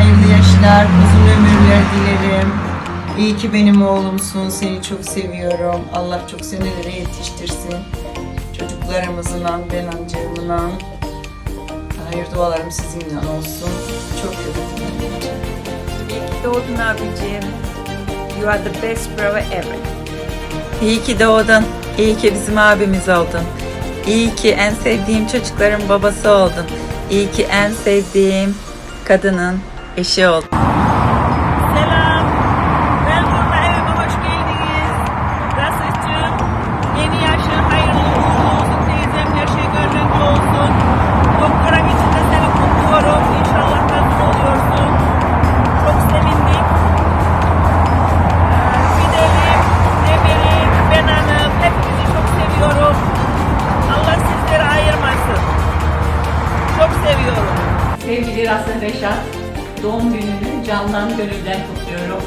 hayırlı yaşlar, uzun ömürler dilerim. İyi ki benim oğlumsun, seni çok seviyorum. Allah çok senelere yetiştirsin. Çocuklarımızla, ben amcamla. Hayır dualarım sizinle olsun. Çok öpüyorum. İyi ki doğdun abicim. You are the best brother ever. İyi ki doğdun. İyi ki bizim abimiz oldun. İyi ki en sevdiğim çocukların babası oldun. İyi ki en sevdiğim kadının eşi oldun. Candan gönülden kutluyorum.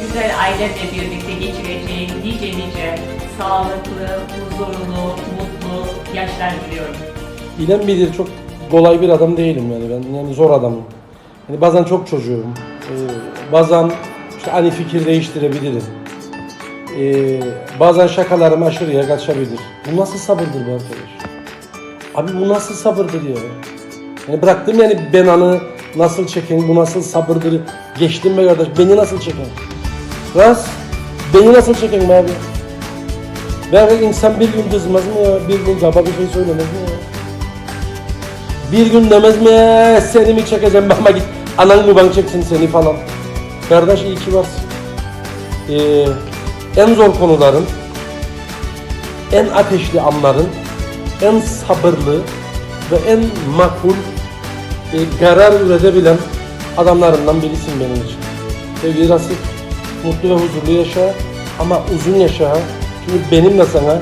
Güzel ailenle birlikte geçireceğin nice nice sağlıklı, huzurlu, mutlu yaşlar diliyorum. Bilen bilir çok kolay bir adam değilim yani ben yani zor adamım. Yani bazen çok çocuğum. Ee, bazen işte ani fikir değiştirebilirim. Ee, bazen şakalarım aşırıya kaçabilir. Bu nasıl sabırdır bu arkadaş? Abi bu nasıl sabırdır ya? Yani bıraktım yani ben anı nasıl çekin, bu nasıl sabırdır. Geçtim be kardeş, beni nasıl çekin? Ras, beni nasıl çekin be abi? Belki insan bir gün kızmaz mı ya? Bir gün kaba bir şey söylemez mi ya? Bir gün demez mi "Ee, seni mi çekeceğim bakma git anan baban çeksin seni falan. Kardeş iyi ki varsın. Ee, en zor konuların, en ateşli anların, en sabırlı ve en makul e, karar üretebilen adamlarından birisin benim için. Sevgili Rasif, mutlu ve huzurlu yaşa ama uzun yaşa. Çünkü benim de sana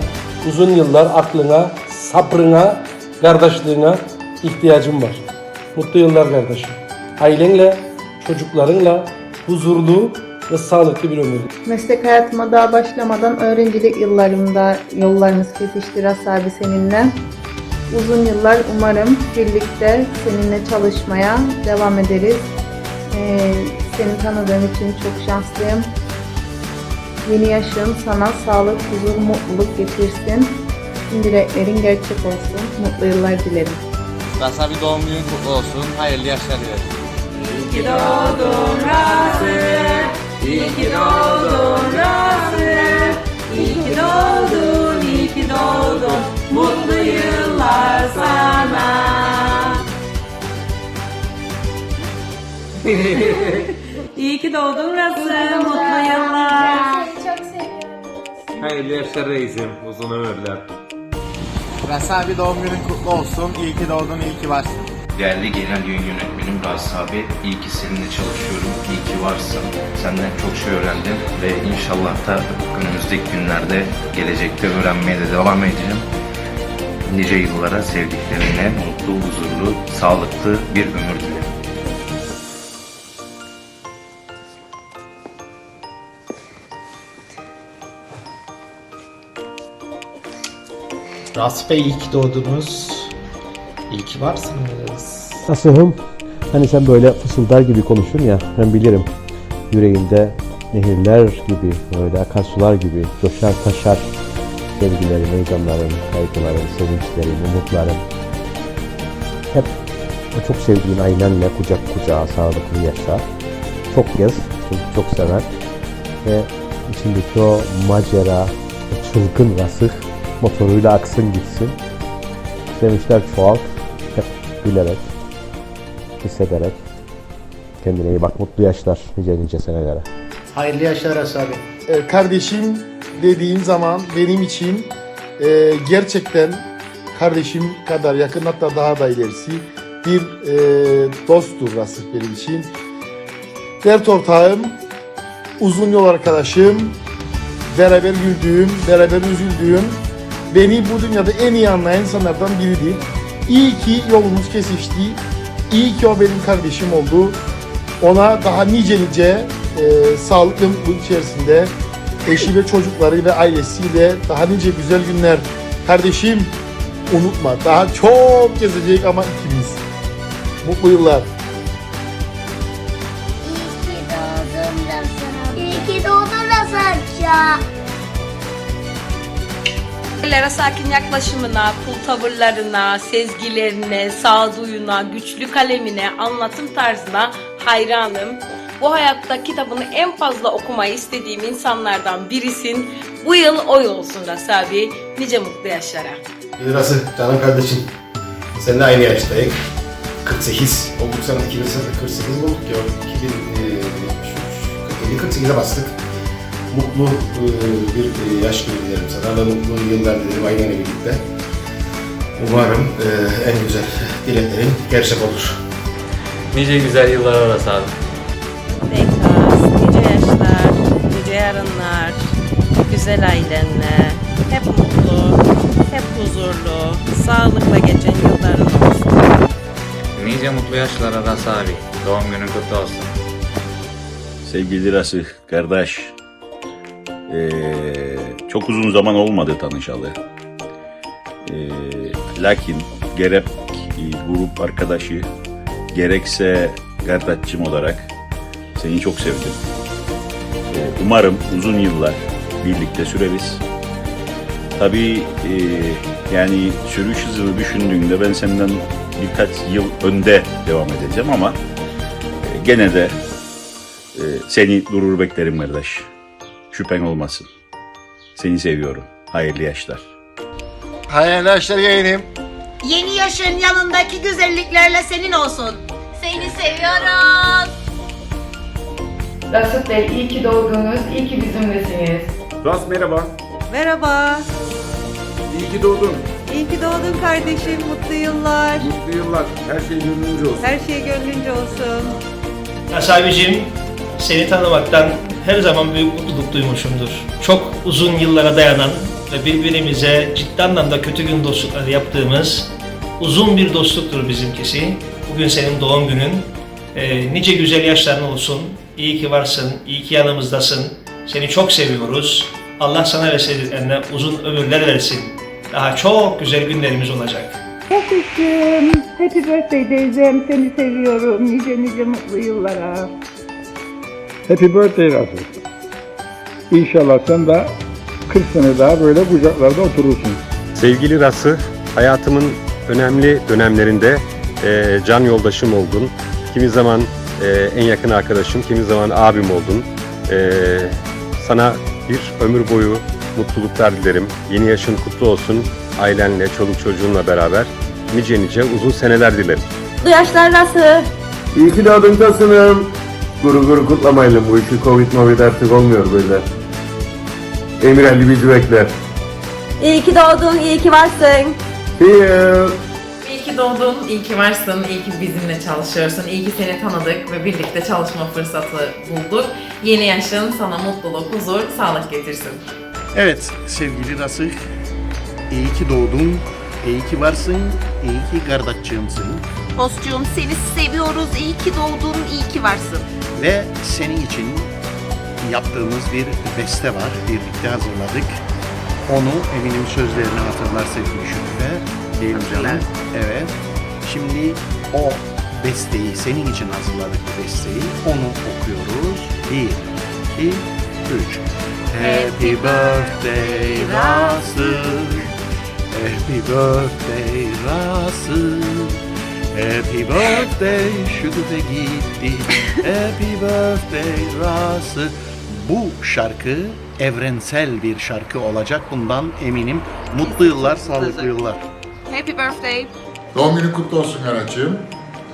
uzun yıllar aklına, sabrına, kardeşliğine ihtiyacım var. Mutlu yıllar kardeşim. Ailenle, çocuklarınla huzurlu ve sağlıklı bir ömür. Meslek hayatıma daha başlamadan öğrencilik yıllarımda yollarımız kesişti Ras abi seninle. Uzun yıllar umarım birlikte seninle çalışmaya devam ederiz. Ee, seni tanıdığım için çok şanslıyım. Yeni yaşın sana sağlık, huzur, mutluluk getirsin. Tüm dileklerin gerçek olsun. Mutlu yıllar dilerim. Rasa bir doğum günün kutlu olsun. Hayırlı yaşlar dilerim. İyi ki doğdun Rasım, mutlu yıllar. Hayırlı yaşlar reisim, uzun ömürler. Rasa bir doğum günün kutlu olsun. İyi ki doğdun, iyi ki varsın. Değerli genel yayın yönetmenim Razi abi, iyi ki seninle çalışıyorum, iyi ki varsın. Senden çok şey öğrendim ve inşallah da önümüzdeki günlerde, gelecekte öğrenmeye de devam edeceğim. Nice yıllara sevdiklerine mutlu, huzurlu, sağlıklı bir ömür dilerim. Rasip Bey iyi ki doğdunuz. İyi ki varsınız. Aslı'm hani sen böyle fısıldar gibi konuşun ya ben bilirim yüreğinde nehirler gibi böyle akarsular gibi coşar taşar sevgilerin, heyecanların, kaygıların, sevinçlerin, umutların hep o çok sevdiğin ailenle kucak kucağa sağlıklı yaşa. Çok gez, çünkü çok sever ve içindeki o macera, o çılgın rasıh motoruyla aksın gitsin. Sevinçler çoğalt, hep gülerek, hissederek kendine iyi bak, mutlu yaşlar nice nice senelere. Hayırlı yaşlar Ras abi. Ee, kardeşim dediğim zaman benim için e, gerçekten kardeşim kadar yakın hatta daha da ilerisi bir e, dosttur Rasif benim için. Dert ortağım, uzun yol arkadaşım, beraber güldüğüm, beraber üzüldüğüm, beni bu dünyada en iyi anlayan insanlardan biridir. İyi ki yolumuz kesişti, iyi ki o benim kardeşim oldu. Ona daha nice nice e, sağlıklı mutluluk içerisinde eşiyle, çocuklarıyla, ailesiyle daha nice güzel günler. Kardeşim unutma daha çok gezecek ama ikimiz. Mutlu yıllar. İyi ki doğdun Hasan. İyi ki sakin yaklaşımına, kul tavırlarına, sezgilerine, sağduyuna, güçlü kalemine, anlatım tarzına hayranım. Bu hayatta kitabını en fazla okumayı istediğim insanlardan birisin. Bu yıl o yıl olsun Rasabi. Nice mutlu yaşlara. Nasıl canım kardeşim? Seninle aynı yaştayız. 48 olduk sana 2048 olduk ya. 2048'e bastık. Mutlu e, bir e, yaş günü dilerim sana ve mutlu yıllar dilerim ailenle birlikte. Umarım e, en güzel dileklerin gerçek olur. Nice güzel yıllar arası abi. Yarınlar, güzel ailenle, hep mutlu, hep huzurlu, sağlıkla geçen yılların olsun. Nice mutlu yaşlar arası abi. Doğum günün kutlu olsun. Sevgili Rasih kardeş, ee, çok uzun zaman olmadı tanışalı. Ee, lakin gerek e, grup arkadaşı, gerekse kardeşim olarak seni çok sevdim. Ee, umarım uzun yıllar birlikte süreriz. Tabii e, yani sürüş hızını düşündüğünde ben senden birkaç yıl önde devam edeceğim ama e, gene de ee, seni durur beklerim kardeş. Şüphen olmasın. Seni seviyorum. Hayırlı yaşlar. Hayırlı yaşlar yeğenim. Yeni yaşın yanındaki güzelliklerle senin olsun. Seni seviyoruz. Rasut Bey iyi ki doğdunuz, iyi ki bizimlesiniz. Ras merhaba. Merhaba. İyi ki doğdun. İyi ki doğdun kardeşim. Mutlu yıllar. Mutlu yıllar. Her şey gönlünce olsun. Her şey gönlünce olsun. Asabicim, seni tanımaktan her zaman büyük mutluluk duymuşumdur. Çok uzun yıllara dayanan ve birbirimize ciddi anlamda kötü gün dostlukları yaptığımız uzun bir dostluktur bizimkisi. Bugün senin doğum günün. Ee, nice güzel yaşların olsun. İyi ki varsın, iyi ki yanımızdasın. Seni çok seviyoruz. Allah sana ve sevdiklerine uzun ömürler versin. Daha çok güzel günlerimiz olacak. Nasılsın? Happy birthday teyzem. Seni seviyorum. Nice nice mutlu yıllara. Happy birthday Rasul. İnşallah sen de 40 sene daha böyle kucaklarda oturursun. Sevgili Rası, hayatımın önemli dönemlerinde e, can yoldaşım oldun. Kimi zaman e, en yakın arkadaşım, kimi zaman abim oldun. E, sana bir ömür boyu mutluluklar dilerim. Yeni yaşın kutlu olsun. Ailenle, çoluk çocuğunla beraber nice nice uzun seneler dilerim. Mutlu yaşlar Rası. İyi ki doğdun Tosun'um. Guru guru kutlamayalım bu işi. Covid movid artık olmuyor böyle. Emir Ali bizi bekler. İyi ki doğdun, iyi ki varsın. See you. İyi ki doğdun, iyi ki varsın, iyi ki bizimle çalışıyorsun, iyi ki seni tanıdık ve birlikte çalışma fırsatı bulduk. Yeni yaşın sana mutluluk, huzur, sağlık getirsin. Evet sevgili Rasih. İyi ki doğdun. İyi ki varsın. İyi ki kardeşçiğimsin. Dostcuğum seni seviyoruz. İyi ki doğdun, iyi ki varsın. Ve senin için yaptığımız bir beste var. Birlikte hazırladık. Onu eminim sözlerini hatırlar sevgili Şükrü. Mi canım? Evet. Şimdi o besteyi, senin için hazırladık bu besteyi. Onu okuyoruz. Bir, iki, üç. Happy birthday Rası. Happy birthday Rası. Happy birthday Şükrü gitti. Happy birthday Rası. Bu şarkı evrensel bir şarkı olacak. Bundan eminim. Mutlu yıllar, sağlıklı yıllar. Happy birthday. Doğum günün kutlu olsun Karaçığım.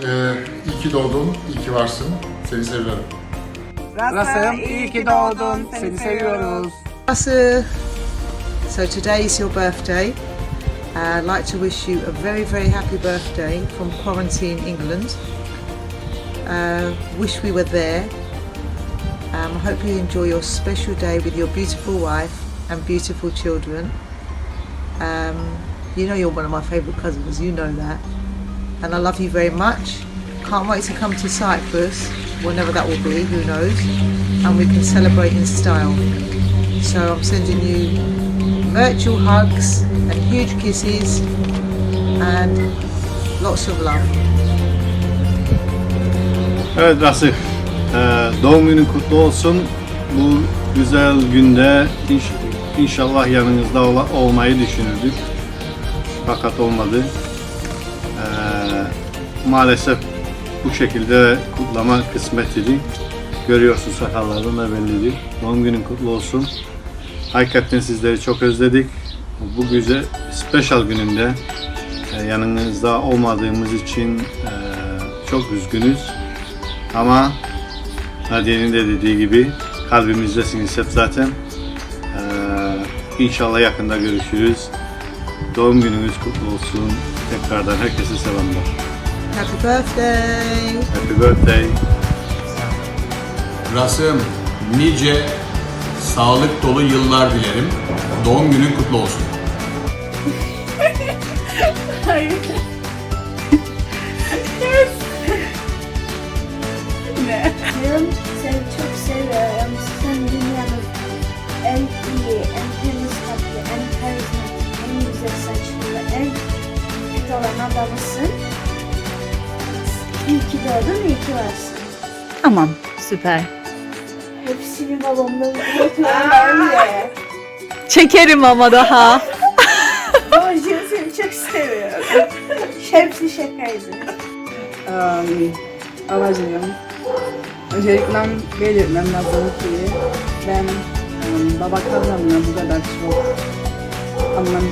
Ee, iyi ki doğdun, iyi ki varsın. Seni seviyorum. Rasım iyi ki doğdun. Seni seviyoruz. Russell, so today is your birthday. Uh, I'd like to wish you a very, very happy birthday from quarantine England. Uh, wish we were there. Um, I hope you enjoy your special day with your beautiful wife and beautiful children. Um, you know you're one of my favourite cousins, you know that. And I love you very much. Can't wait to come to Cyprus, whenever that will be, who knows. And we can celebrate in style. So I'm sending you virtual hugs and huge kisses and lots of love. Evet Rasih, ee, doğum günün kutlu olsun. Bu güzel günde inş- inşallah yanınızda olmayı düşünürdük. Fakat olmadı. Ee, maalesef bu şekilde kutlama kısmet idi. Görüyorsun sakallardan da bellidir. Doğum günün kutlu olsun. Hakikaten sizleri çok özledik. Bu güzel, special gününde e, yanınızda olmadığımız için e, çok üzgünüz. Ama Nadiye'nin de dediği gibi kalbimizdesiniz hep zaten. Ee, inşallah yakında görüşürüz. Doğum gününüz kutlu olsun. Tekrardan herkese selamlar. Happy birthday. Happy birthday. Rasım, nice sağlık dolu yıllar dilerim. Doğum günün kutlu olsun. Fit olan adamısın. İyi ki doğdun, iyi ki varsın. Tamam, süper. Hepsini babamdan unutuyorum ben de. Çekerim ama daha. Babacığım seni çok seviyorum. Hepsi şakaydı. Um, babacığım, öncelikle belirtmem lazım ki ben um, baba kavramına bu kadar çok anlam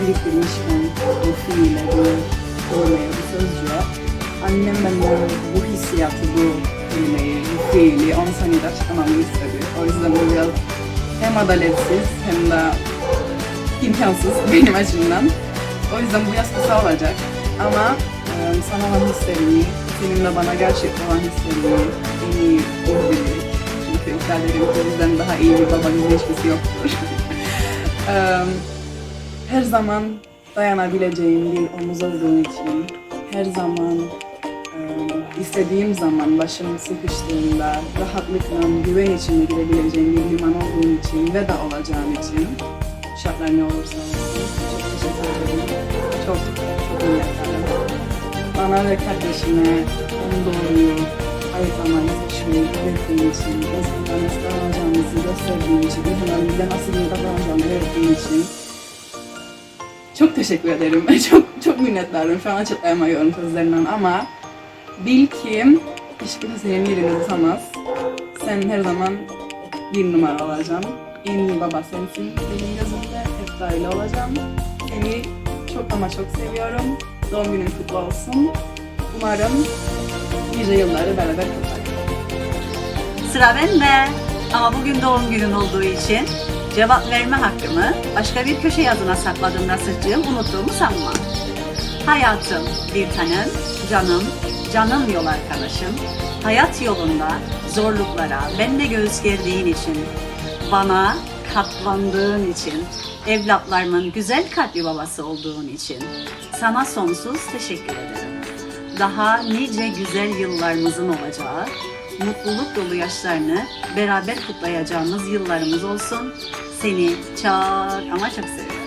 biriktirmişken bu fiile, bu kelimeyi, bu sözcüğe annem benden bu hissiyatı, bu kelimeyi, bu fiili 10 saniyede açıklamamı istedi. O yüzden bu biraz hem adaletsiz hem de imkansız benim açımdan. O yüzden bu yaz kısa olacak. Ama e, sana olan hislerimi, senin de bana gerçek olan hislerimi en iyi o bilir. Çünkü iddia ederim ki daha iyi bir baba hiçbirisi yoktur. E, her zaman dayanabileceğim bir omuz olduğun için, her zaman e, istediğim zaman başım sıkıştığında rahatlıkla güven içinde girebileceğim bir liman olduğun için ve de olacağım için şartlar ne olursa olsun çok teşekkür ederim. Çok çok minnettarım. Bana ve kardeşime en doğruyu ayıklamayı seçmeyi öğrettiğin için, eskiden nasıl davranacağımızı gösterdiğin için, insanlarımızda nasıl davranacağımızı öğrettiğin için çok teşekkür ederim. Çok çok minnettarım. Şu an açıklayamıyorum sözlerinden ama bil ki hiç kimse senin yerini tutamaz. Sen her zaman bir numara olacağım. En iyi baba sensin benim gözümde. Hep de öyle olacağım. Seni çok ama çok seviyorum. Doğum günün kutlu olsun. Umarım nice yılları beraber kutlarız. Sıra bende. Ama bugün doğum günün olduğu için cevap verme hakkımı başka bir köşe yazına sakladım Nasırcığım. Unuttuğumu sanma. Hayatım, bir tanem, canım, canım yol arkadaşım. Hayat yolunda zorluklara benle göğüs gerdiğin için, bana katlandığın için, evlatlarımın güzel kalpli babası olduğun için sana sonsuz teşekkür ederim. Daha nice güzel yıllarımızın olacağı, mutluluk dolu yaşlarını beraber kutlayacağımız yıllarımız olsun. Seni çok ama çok seviyorum.